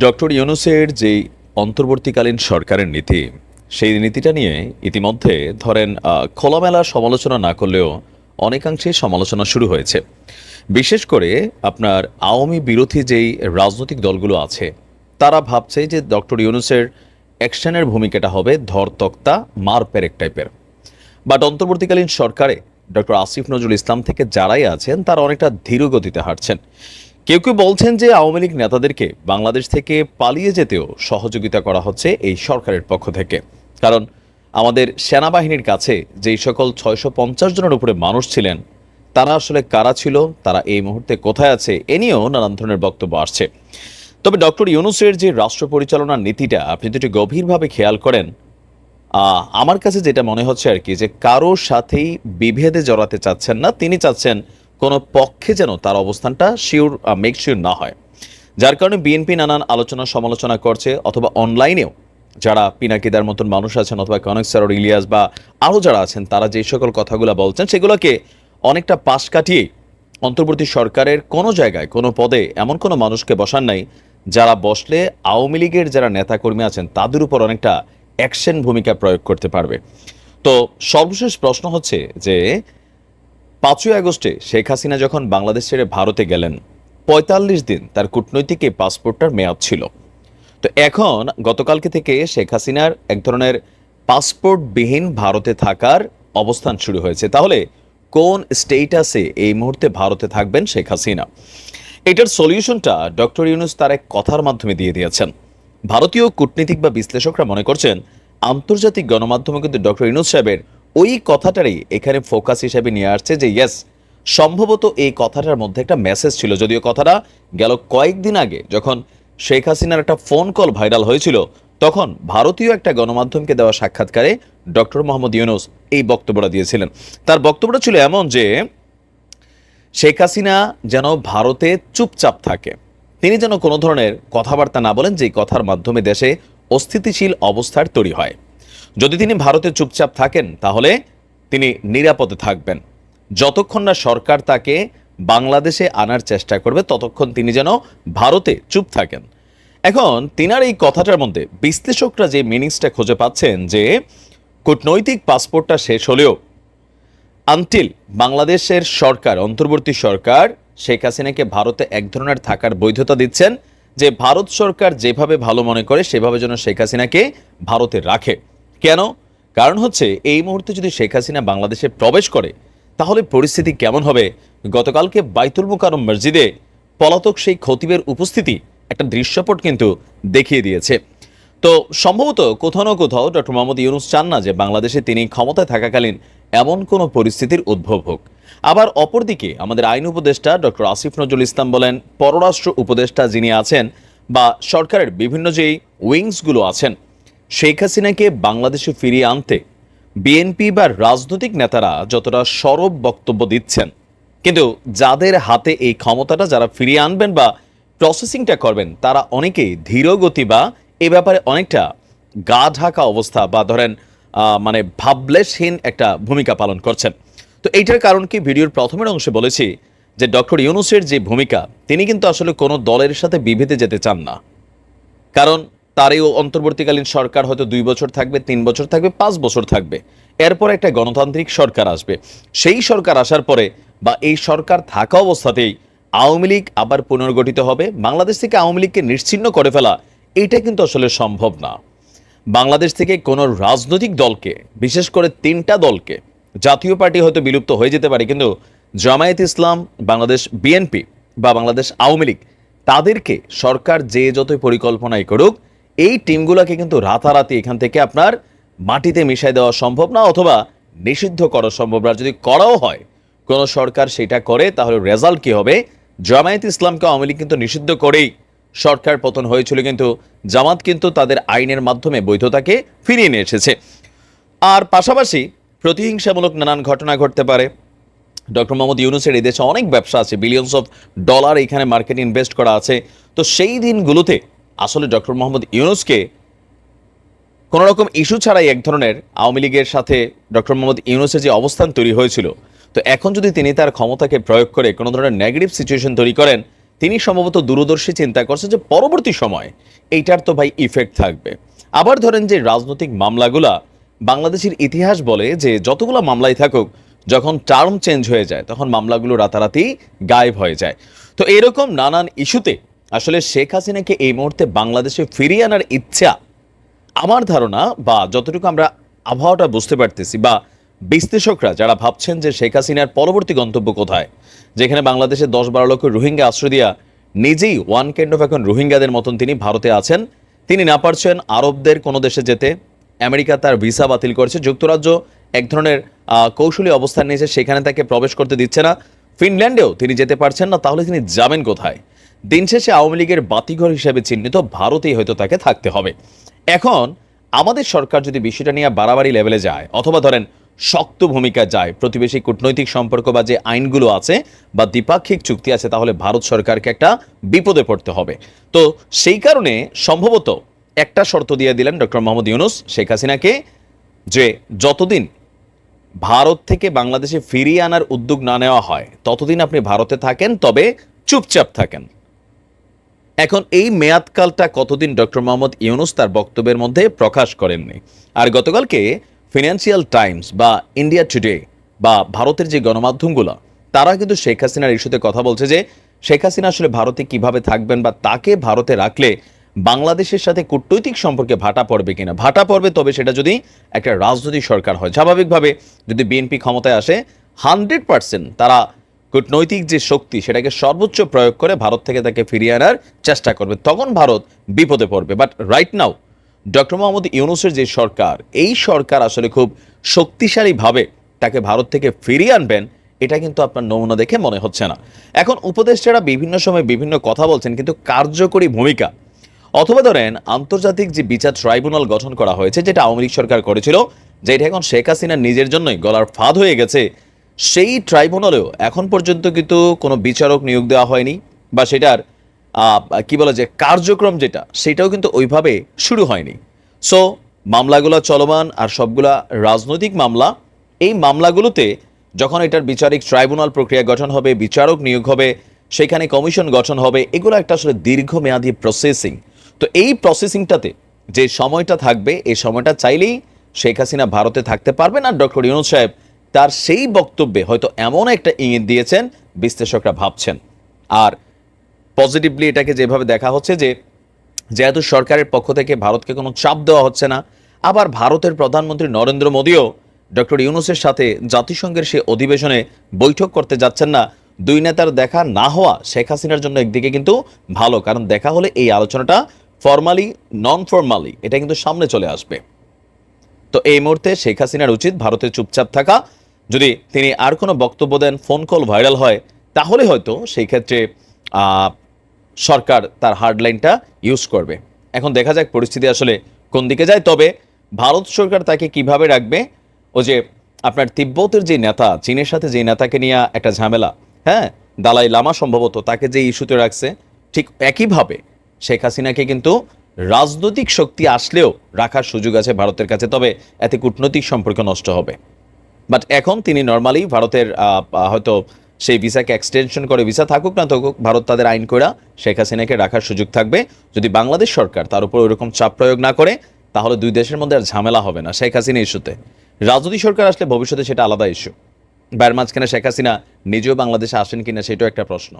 Doctor ইউনুসের যেই অন্তর্বর্তীকালীন সরকারের নীতি, সেই নীতিটা নিয়ে ইতিমধ্যে ধরেন খোলামেলা সমালোচনা না করলেও অনেকাংশে সমালোচনা শুরু হয়েছে। বিশেষ করে আপনার আওয়ামী বিরোধী যেই রাজনৈতিক দলগুলো আছে, তারা ভাবছে যে ডক্টর ইউনুসের অ্যাকশনের ভূমিকাটা হবে ধরতক্তা, মার পেরেক টাইপের। বাট অন্তর্বর্তীকালীন সরকারে ডক্টর আসিফ নজরুল ইসলাম থেকে যারাই আছেন, তারা অনেকটা ধীরগতিতে হাঁটছেন। কেউ কেউ বলছেন যে আওয়ামী লীগ নেতাদেরকে বাংলাদেশ থেকে পালিয়ে যেতেও সহযোগিতা করা হচ্ছে এই সরকারের পক্ষ থেকে। কারণ আমাদের সেনাবাহিনীর কাছে যেই সকল ছয়শো পঞ্চাশ জনের উপরে মানুষ ছিলেন, তারা আসলে কারা ছিল, তারা এই মুহূর্তে কোথায় আছে, এ নিয়েও নানান ধরনের বক্তব্য আসছে। তবে ডক্টর ইউনুসের যে রাষ্ট্র পরিচালনার নীতিটা, আপনি যদি গভীরভাবে খেয়াল করেন আমার কাছে যেটা মনে হচ্ছে আর কি, যে কারোর সাথেই বিভেদে জড়াতে চাচ্ছেন না, তিনি চাচ্ছেন কোনো পক্ষে যেন তার অবস্থানটা শিওর মেক শিওর না হয়। যার কারণে বিএনপি নানান আলোচনা সমালোচনা করছে অথবা অনলাইনেও যারা পিনাকিদার মতন মানুষ আছেন অথবা কনক স্যার ইলিয়াস বা আরও যারা আছেন, তারা যে সকল কথাগুলো বলছেন, সেগুলোকে অনেকটা পাশ কাটিয়ে অন্তর্বর্তী সরকারের কোনো জায়গায়, কোনো পদে এমন কোনো মানুষকে বসান নাই, যারা বসলে আওয়ামী লীগের যারা নেতাকর্মী আছেন, তাদের উপর অনেকটা অ্যাকশন ভূমিকা প্রয়োগ করতে পারবে। তো সর্বশেষ প্রশ্ন হচ্ছে যে পাঁচই আগস্টে শেখ হাসিনা যখন বাংলাদেশ ছেড়ে ভারতে গেলেন, পঁয়তাল্লিশ দিন তার কূটনৈতিক এই পাসপোর্টটার মেয়াদ ছিল। তো এখন গতকালকে থেকে শেখ হাসিনার এক ধরনের পাসপোর্টবিহীন ভারতে থাকার অবস্থান শুরু হয়েছে। তাহলে কোন স্টেটাসে এই মুহূর্তে ভারতে থাকবেন শেখ হাসিনা? এটার সলিউশনটা ডক্টর ইউনুস তার এক কথার মাধ্যমে দিয়ে দিয়েছেন। ভারতীয় কূটনীতিক বা বিশ্লেষকরা মনে করছেন, আন্তর্জাতিক গণমাধ্যমে কিন্তু ডক্টর ইউনুস সাহেবের ওই কথাটারই এখানে ফোকাস হিসেবে নিয়ে আসছে যে ইয়েস সম্ভবত এই কথাটার মধ্যে একটা মেসেজ ছিল। যদিও কথাটা গেল কয়েকদিন আগে, যখন শেখ হাসিনার একটা ফোন কল ভাইরাল হয়েছিল, তখন ভারতীয় একটা গণমাধ্যমকে দেওয়া সাক্ষাৎকারে ডক্টর মোহাম্মদ ইউনুস এই বক্তব্যটা দিয়েছিলেন। তার বক্তব্যটা ছিল এমন যে, শেখ হাসিনা যেন ভারতে চুপচাপ থাকে। তিনি যেন কোনো ধরনের কথাবার্তা না বলেন যে কথার মাধ্যমে দেশে অস্থিতিশীল অবস্থার তৈরি হয়। যদি তিনি ভারতে চুপচাপ থাকেন, তাহলে তিনি নিরাপদে থাকবেন। যতক্ষণ না সরকার তাকে বাংলাদেশে আনার চেষ্টা করবে, ততক্ষণ তিনি যেন ভারতে চুপ থাকেন। এখন তিনার এই কথাটার মধ্যে বিশ্লেষকরা যে মিনিংসটা খুঁজে পাচ্ছেন যে কূটনৈতিক পাসপোর্টটা শেষ হলেও আনটিল বাংলাদেশের সরকার, অন্তর্বর্তী সরকার শেখ হাসিনাকে ভারতে এক ধরনের থাকার বৈধতা দিচ্ছেন যে ভারত সরকার যেভাবে ভালো মনে করে, সেভাবে যেন শেখ হাসিনাকে ভারতে রাখে। কেন? কারণ হচ্ছে, এই মুহূর্তে যদি শেখ হাসিনা বাংলাদেশে প্রবেশ করে, তাহলে পরিস্থিতি কেমন হবে? গতকালকে বাইতুল মুকারম মসজিদে পলাতক সেই খতিবের উপস্থিতি একটা দৃশ্যপট কিন্তু দেখিয়ে দিয়েছে। তো সম্ভবত কোথাও না কোথাও ডক্টর মোহাম্মদ ইউনুস চান না যে বাংলাদেশে তিনি ক্ষমতায় থাকাকালীন এমন কোনো পরিস্থিতির উদ্ভব হোক। আবার অপরদিকে আমাদের আইন উপদেষ্টা ডক্টর আসিফ নজরুল ইসলাম বলেন, পররাষ্ট্র উপদেষ্টা যিনি আছেন বা সরকারের বিভিন্ন যেই উইংসগুলো আছেন শেখ হাসিনাকে বাংলাদেশে ফিরিয়ে আনতে বিএনপি বা রাজনৈতিক নেতারা যতটা সরব বক্তব্য দিচ্ছেন। কিন্তু যাদের হাতে এই ক্ষমতাটা যারা ফিরিয়ে আনবেন বা প্রসেসিংটা করবেন, তারা অনেকেই ধীরগতি বা এ ব্যাপারে অনেকটা গা ঢাকা অবস্থা বা ধরেন মানে ভাবলেশহীন একটা ভূমিকা পালন করছেন। তো এইটার কারণ কি? ভিডিওর প্রথমের অংশে বলেছি যে ডক্টর ইউনুসের যে ভূমিকা, তিনি কিন্তু আসলে কোনো দলের সাথে বিভেদে যেতে চান না। কারণ তার এই অন্তর্বর্তীকালীন সরকার হয়তো দুই বছর থাকবে, তিন বছর থাকবে, পাঁচ বছর থাকবে। এরপর একটা গণতান্ত্রিক সরকার আসবে। সেই সরকার আসার পরে বা এই সরকার থাকা অবস্থাতেই আওয়ামী লীগ আবার পুনর্গঠিত হবে। বাংলাদেশ থেকে আওয়ামী লীগকে নিশ্চিহ্ন করে ফেলা এটা কিন্তু আসলে সম্ভব না। বাংলাদেশ থেকে কোনো রাজনৈতিক দলকে, বিশেষ করে তিনটা দলকে, জাতীয় পার্টি হয়তো বিলুপ্ত হয়ে যেতে পারে, কিন্তু জামায়াত ইসলাম, বাংলাদেশ বিএনপি বা বাংলাদেশ আওয়ামী লীগ, তাদেরকে সরকার যে যতই পরিকল্পনাই করুক এই টিমগুলোকে কিন্তু রাতারাতি এখান থেকে আপনার মাটিতে মিশাই দেওয়া সম্ভব না অথবা নিষিদ্ধ করা সম্ভব না। যদি করাও হয়, কোনো সরকার সেটা করে, তাহলে রেজাল্ট কি হবে? জামায়াত ইসলামকে আওয়ামী লীগ কিন্তু নিষিদ্ধ করেই সরকার পতন হয়েছিল, কিন্তু জামাত কিন্তু তাদের আইনের মাধ্যমে বৈধতাকে ফিরিয়ে নিয়ে এসেছে। আর পাশাপাশি প্রতিহিংসামূলক নানান ঘটনা ঘটতে পারে। ডক্টর মোহাম্মদ ইউনুসের এই দেশে অনেক ব্যবসা আছে বিলিয়নস অফ ডলার এখানে মার্কেটে ইনভেস্ট করা আছে। তো সেই দিনগুলোতে আসলে ডক্টর মোহাম্মদ ইউনুসকে কোনো রকম ইস্যু ছাড়াই এক ধরনের আওয়ামী লীগের সাথে ডক্টর মোহাম্মদ ইউনুসের যে অবস্থান তৈরি হয়েছিল, তো এখন যদি তিনি তার ক্ষমতাকে প্রয়োগ করে কোনো ধরনের নেগেটিভ সিচুয়েশন তৈরি করেন, তিনি সম্ভবত দূরদর্শী চিন্তা করছেন যে পরবর্তী সময় এইটার তো ভাই ইফেক্ট থাকবে। আবার ধরেন যে রাজনৈতিক মামলাগুলা বাংলাদেশের ইতিহাস বলে যে যতগুলো মামলাই থাকুক, যখন টার্ম চেঞ্জ হয়ে যায়, তখন মামলাগুলো রাতারাতি গায়েব হয়ে যায়। তো এরকম নানান ইস্যুতে আসলে শেখ হাসিনাকে এই মুহূর্তে বাংলাদেশে ফিরিয়ে আনার ইচ্ছা আমার ধারণা বা যতটুকু আমরা আবহাওয়াটা বুঝতে পারতেছি বা বিশ্লেষকরা যারা ভাবছেন যে শেখ হাসিনার পরবর্তী গন্তব্য কোথায়, যেখানে বাংলাদেশে দশ বারো লক্ষ রোহিঙ্গা আশ্রয় দিয়া নিজেই ওয়ান কাইন্ড অফ এখন রোহিঙ্গাদের মতন তিনি ভারতে আছেন, তিনি না পারছেন আরবদের কোনো দেশে যেতে। আমেরিকা তার ভিসা বাতিল করেছে, যুক্তরাজ্য এক ধরনের কৌশলী অবস্থান নিয়েছে, সেখানে তাকে প্রবেশ করতে দিচ্ছে না। ফিনল্যান্ডেও তিনি যেতে পারছেন না, তাহলে তিনি যাবেন কোথায়? দিন শেষে আওয়ামী লীগের বাতিঘর হিসেবে চিহ্নিত ভারতেই হয়তো তাকে থাকতে হবে। এখন আমাদের সরকার যদি বিষয়টা নিয়ে বাড়াবাড়ি লেভেলে যায়, অথবা ধরেন শক্ত ভূমিকা যায়, প্রতিবেশী কূটনৈতিক সম্পর্ক বা যে আইনগুলো আছে বা দ্বিপাক্ষিক চুক্তি আছে, তাহলে ভারত সরকারকে একটা বিপদে পড়তে হবে। তো সেই কারণে সম্ভবত একটা শর্ত দিয়ে দিলেন ডক্টর মোহাম্মদ ইউনুস শেখ হাসিনাকে যে যতদিন ভারত থেকে বাংলাদেশে ফিরিয়ে আনার উদ্যোগ না নেওয়া হয়, ততদিন আপনি ভারতে থাকেন, তবে চুপচাপ থাকেন। এখন এই মেয়াদকালটা কতদিন ডক্টর মোহাম্মদ ইউনুস তার বক্তব্যের মধ্যে প্রকাশ করেননি? আর গতকালকে ফিনান্সিয়াল টাইমস বা ইন্ডিয়া টুডে বা ভারতের যে গণমাধ্যমগুলো, তারা কিন্তু শেখ হাসিনার ইস্যুতে কথা বলছে যে, শেখ হাসিনা আসলে ভারতে কীভাবে থাকবেন বা তাকে ভারতে রাখলে বাংলাদেশের সাথে কূটনৈতিক সম্পর্কে ভাটা পড়বে কিনা? ভাটা পড়বে তবে সেটা যদি একটা রাজনৈতিক সরকার হয়। স্বাভাবিকভাবে যদি বিএনপি ক্ষমতায় আসে হান্ড্রেড পার্সেন্ট তারা কূটনৈতিক যে শক্তি, সেটাকে সর্বোচ্চ প্রয়োগ করে ভারত থেকে তাকে ফিরিয়ে আনার চেষ্টা করবে। তখন ভারত বিপদে পড়বে। But right now doctor Mohammad ইউনুসের যে সরকার, এই সরকার আসলে খুব শক্তিশালীভাবে তাকে ভারত থেকে ফিরিয়ে আনবেন, এটা কিন্তু আপনার নমুনা দেখে মনে হচ্ছে না। এখন উপদেষ্টারা বিভিন্ন সময় বিভিন্ন কথা বলছেন, কিন্তু কার্যকরী ভূমিকা। অথবা ধরেন, আন্তর্জাতিক যে বিচার ট্রাইব্যুনাল গঠন করা হয়েছে, যেটা আওয়ামী লীগ সরকার করেছিল, যেটা এখন শেখ হাসিনার নিজের জন্যই গলার ফাঁদ হয়ে গেছে সেই ট্রাইব্যুনালেও এখন পর্যন্ত কিন্তু কোনো বিচারক নিয়োগ দেওয়া হয়নি বা সেটার কি বলে যে কার্যক্রম যেটা, সেটাও কিন্তু ওইভাবে শুরু হয়নি। সো মামলাগুলো চলমান আর সবগুলা রাজনৈতিক মামলা। এই মামলাগুলোতে যখন এটার বিচারিক ট্রাইব্যুনাল প্রক্রিয়া গঠন হবে, বিচারক নিয়োগ হবে, সেখানে কমিশন গঠন হবে, এগুলো একটা আসলে দীর্ঘমেয়াদী প্রসেসিং তো এই প্রসেসিংটাতে যে সময়টা থাকবে, এই সময়টা চাইলেই শেখ হাসিনা ভারতে থাকতে পারবেন আর ডক্টর ইউনুস সাহেব তার সেই বক্তব্যে হয়তো এমন একটা ইঙ্গিত দিয়েছেন, বিশ্লেষকরা ভাবছেন। আর পজিটিভলি এটাকে যেভাবে দেখা হচ্ছে যে, যেহেতু সরকারের পক্ষ থেকে ভারতকে কোনো চাপ দেওয়া হচ্ছে না, আবার ভারতের প্রধানমন্ত্রী নরেন্দ্র মোদীও ডক্টর ইউনুসের সাথে জাতিসংঘের সে অধিবেশনে বৈঠক করতে যাচ্ছেন না। দুই নেতার দেখা না হওয়া শেখ হাসিনার জন্য একদিকে কিন্তু ভালো, কারণ দেখা হলে এই আলোচনাটা ফর্মালি নন ফর্মালি এটা কিন্তু সামনে চলে আসবে। তো এই মুহূর্তে শেখ হাসিনার উচিত ভারতে চুপচাপ থাকা যদি তিনি আর কোনো বক্তব্য দেন ফোন কল ভাইরাল হয়, তাহলে হয়তো সেই ক্ষেত্রে সরকার তার হার্ডলাইনটা ইউজ করবে। এখন দেখা যাক পরিস্থিতি আসলে কোন দিকে যায়। তবে ভারত সরকার তাকে কীভাবে রাখবে? ও যে আপনার তিব্বতের যে নেতা, চীনের সাথে যে নেতাকে নিয়ে একটা ঝামেলা হ্যাঁ? দালাই লামা সম্ভবত তাকে যে ইস্যুতে রাখছে, ঠিক একইভাবে শেখ হাসিনাকে কিন্তু রাজনৈতিক শক্তি আসলেও রাখার সুযোগ আছে ভারতের কাছে। তবে এতে কূটনৈতিক সম্পর্ক নষ্ট হবে। বাট এখন তিনি নর্মালি ভারতের হয়তো সেই ভিসাকে এক্সটেনশন করে ভিসা থাকুক না থাকুক, ভারত তাদের আইন করা শেখ হাসিনাকে রাখার সুযোগ থাকবে। যদি বাংলাদেশ সরকার তার উপর ওইরকম চাপ প্রয়োগ না করে, তাহলে দুই দেশের মধ্যে আর ঝামেলা হবে না শেখ হাসিনা ইস্যুতে। রাজনৈতিক সরকার আসলে ভবিষ্যতে সেটা আলাদা ইস্যু বাইরের মাঝখানে শেখ হাসিনা নিজেও বাংলাদেশে আসেন কিনা সেটাও একটা প্রশ্ন।